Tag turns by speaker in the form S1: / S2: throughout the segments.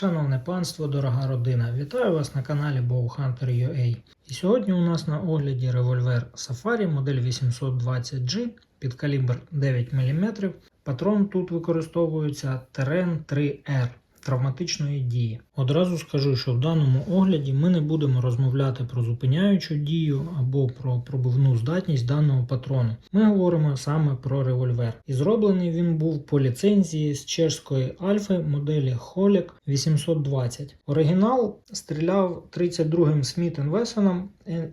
S1: Шановне панство, дорога родина, вітаю вас на каналі Bowhunter.ua. І сьогодні у нас на огляді револьвер Safari модель 820G під калібр 9 мм. Патрон тут використовується Terren 3R травматичної дії. Одразу скажу, що в даному огляді ми не будемо розмовляти про зупиняючу дію або про пробивну здатність даного патрону. Ми говоримо саме про револьвер. І зроблений він був по ліцензії з чешської альфи моделі Холік 820. Оригінал стріляв 32-м Smith Wesson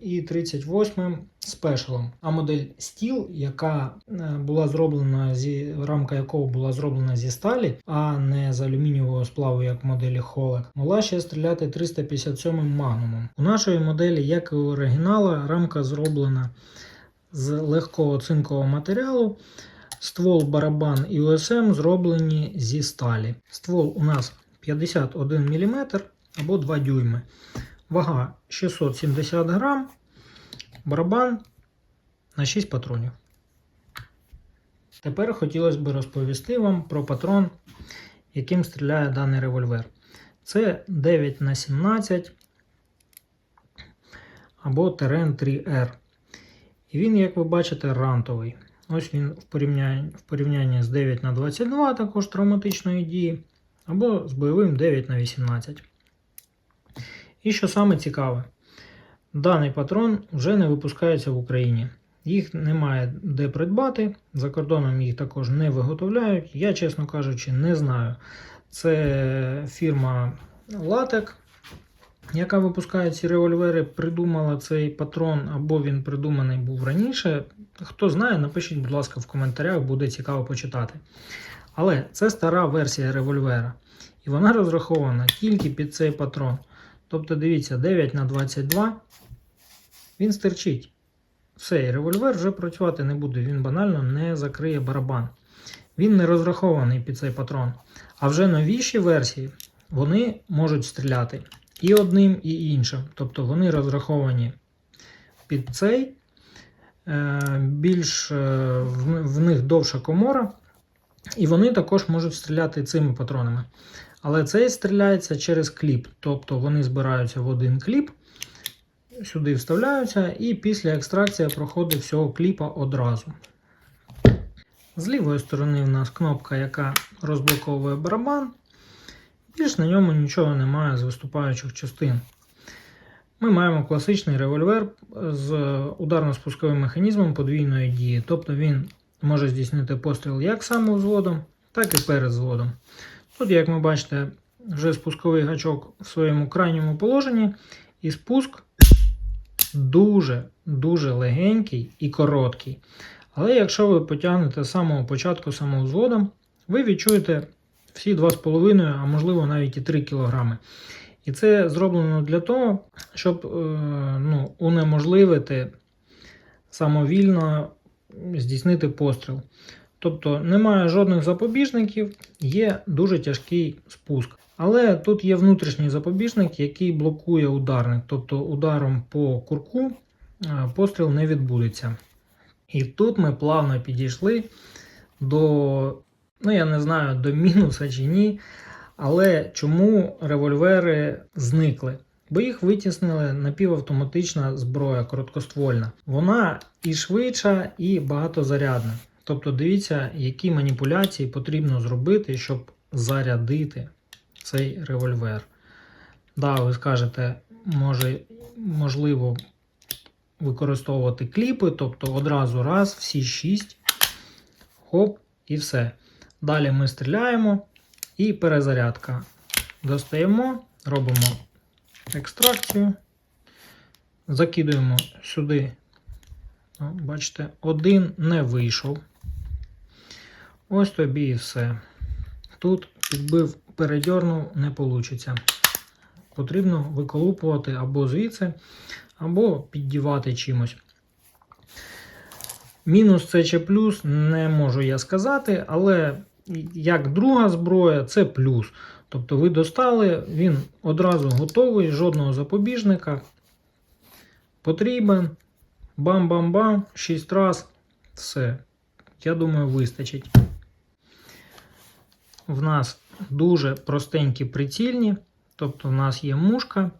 S1: і 38-м Special. А модель Steel, яка е, була зроблена зі рамка якого була зроблена зі сталі, а не з алюмінієвого сплаву, як в моделі Холек, могла ще стріляти 357 магнумом. У нашої моделі, як і у оригінала, рамка зроблена з легкого цинкового матеріалу. Ствол, барабан і УСМ зроблені зі сталі. Ствол у нас 51 мм або 2 дюйми. Вага 670 грам. Барабан на 6 патронів. Тепер хотілося б розповісти вам про патрон, яким стріляє даний револьвер. Це 9 на 17 або Terren 3R. І він, як ви бачите, рантовий. Ось він в порівнянні, в порівнянні з 9 на 22 також травматичної дії, або з бойовим 9 на 18. І що саме цікаве, даний патрон вже не випускається в Україні. Їх немає де придбати, за кордоном їх також не виготовляють. Я, чесно кажучи, не знаю. Це фірма Latek, яка випускає ці револьвери, придумала цей патрон, або він придуманий був раніше. Хто знає, напишіть, будь ласка, в коментарях, буде цікаво почитати. Але це стара версія револьвера. І вона розрахована тільки під цей патрон. Тобто, дивіться, 9 на 22 він стерчить. Все, і револьвер вже працювати не буде, він банально не закриє барабан. Він не розрахований під цей патрон. А вже новіші версії вони можуть стріляти і одним, і іншим. Тобто вони розраховані під цей, е, більш е, в них довша комора, і вони також можуть стріляти цими патронами. Але цей стріляється через кліп. Тобто вони збираються в один кліп, сюди вставляються, і після екстракції проходить всього кліпа одразу. З лівої сторони в нас кнопка, яка розблоковує барабан. Більш на ньому нічого немає з виступаючих частин. Ми маємо класичний револьвер з ударно-спусковим механізмом подвійної дії. Тобто він може здійснити постріл як саме взводом, так і перед взводом. Тут, як ми бачите, вже спусковий гачок в своєму крайньому положенні, і спуск дуже-дуже легенький і короткий. Але якщо ви потягнете з самого початку самовзводом, ви відчуєте всі 2,5, а можливо навіть і 3 кг. І це зроблено для того, щоб е, ну, унеможливити самовільно здійснити постріл. Тобто немає жодних запобіжників, є дуже тяжкий спуск. Але тут є внутрішній запобіжник, який блокує ударник. Тобто ударом по курку е, постріл не відбудеться. І тут ми плавно підійшли до, ну я не знаю, до мінуса чи ні. Але чому револьвери зникли? Бо їх витіснили напівавтоматична зброя короткоствольна. Вона і швидша, і багатозарядна. Тобто дивіться, які маніпуляції потрібно зробити, щоб зарядити цей револьвер. Да, ви скажете, може, можливо використовувати кліпи, тобто одразу раз, всі 6, хоп, і все. Далі ми стріляємо і перезарядка. Достаємо, робимо екстракцію, закидуємо сюди. Бачите, один не вийшов. Ось тобі і все. Тут підбив, передьорнув, не вийде. Потрібно виколупувати або звідси, або піддівати чимось. Мінус це чи плюс, не можу я сказати, але як друга зброя, це плюс. Тобто ви достали, він одразу готовий, жодного запобіжника. Потрібен. Бам-бам-бам, 6 раз. Все. Я думаю, вистачить. В нас дуже простенькі прицільні, тобто в нас є мушка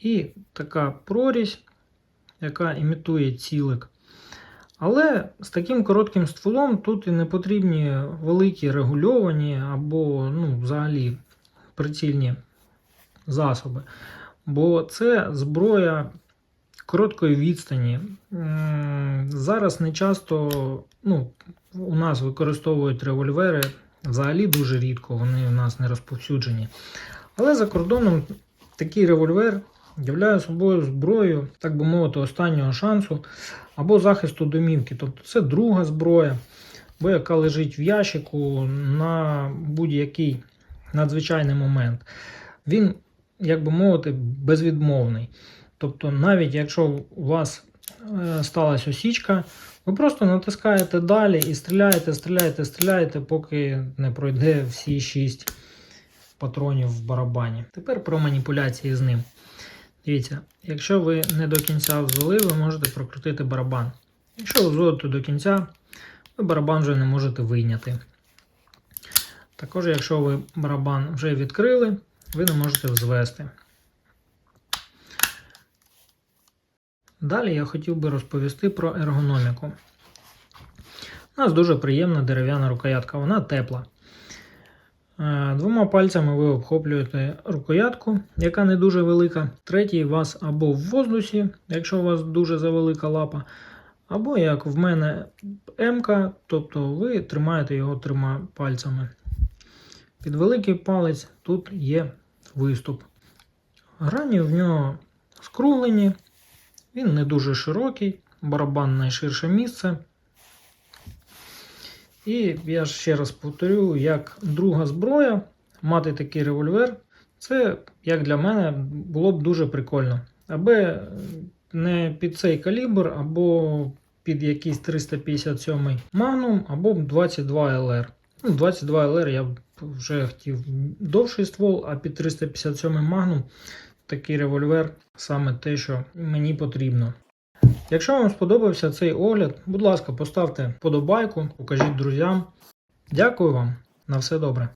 S1: і така прорізь, яка імітує цілик. Але з таким коротким стволом тут і не потрібні великі регульовані або ну, взагалі прицільні засоби. Бо це зброя короткої відстані. Зараз не часто ну, у нас використовують револьвери взагалі дуже рідко, вони у нас не розповсюджені. Але за кордоном такий револьвер являє собою зброєю, так би мовити, останнього шансу або захисту домівки. Тобто це друга зброя, або яка лежить в ящику на будь-який надзвичайний момент. Він, як би мовити, безвідмовний. Тобто, навіть якщо у вас е, сталася осічка, ви просто натискаєте далі і стріляєте, стріляєте, стріляєте, поки не пройде всі 6 патронів в барабані. Тепер про маніпуляції з ним. Дивіться, якщо ви не до кінця взвели, ви можете прокрутити барабан. Якщо ви взводите до кінця, ви барабан вже не можете вийняти. Також, якщо ви барабан вже відкрили, ви не можете взвести. Далі я хотів би розповісти про ергономіку. У нас дуже приємна дерев'яна рукоятка, вона тепла. Е, Двома пальцями ви обхоплюєте рукоятку, яка не дуже велика. Третій вас або в воздусі, якщо у вас дуже завелика лапа, або як в мене М-ка, тобто ви тримаєте його трьома пальцями. Під великий палець тут є виступ. Грані в нього скруглені, він не дуже широкий, барабан найширше місце. І я ще раз повторю, як друга зброя, мати такий револьвер, це, як для мене, було б дуже прикольно. Аби не під цей калібр, або під якийсь 357 Magnum, або 22 LR. Ну, 22 LR я б вже хотів довший ствол, а під 357 Magnum такий револьвер саме те, що мені потрібно. Якщо вам сподобався цей огляд, будь ласка, поставте вподобайку, покажіть друзям. Дякую вам, на все добре.